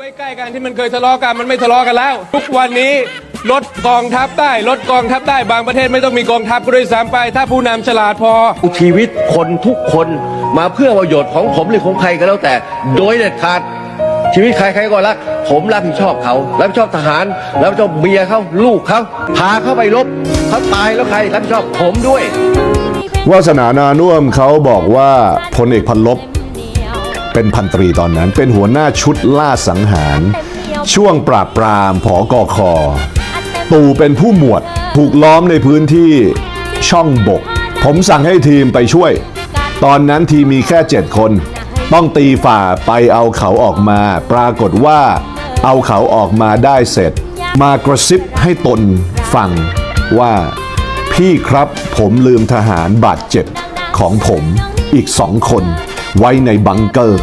ใกล้ๆกันที่มันเคยทะเลาะกันมันไม่ทะเลาะกันแล้ว ทุกวันนี้ลดกองทัพได้ลดกองทัพได้บางประเทศไม่ต้องมีกองทัพก็ด้วยซ้ำไป ถ้าผู้นำฉลาดพอ ชีวิตคนทุกคนมาเพื่อประโยชน์ของผมหรือของใครก็แล้วแต่ โดยเด็ดขาด ชีวิตใครใครก็รัก ผมรับผิดชอบเขารับผิดชอบทหารรับผิดชอบเมียเขาลูกเขาพาเขาไปรบเขาตายแล้วใครรับผิดชอบผมด้วย วาสนานานุ่วมเขาบอกว่าพลเอกพันลบ เป็นพันตรีตอนนั้น เป็นหัวหน้าชุดล่าสังหาร ช่วงปราบปรามผอกอคอตู่เป็นผู้หมวดถูกล้อมในพื้นที่ช่องบก ผมสั่งให้ทีมไปช่วย ตอนนั้นทีมมีแค่เจ็ดคน ต้องตีฝ่าไปเอาเขาออกมา ปรากฏว่าเอาเขาออกมาได้เสร็จ มากระซิบให้ตนฟังว่า พี่ครับผมลืมทหารบาดเจ็บของผมอีกสองคน wine ay bangkal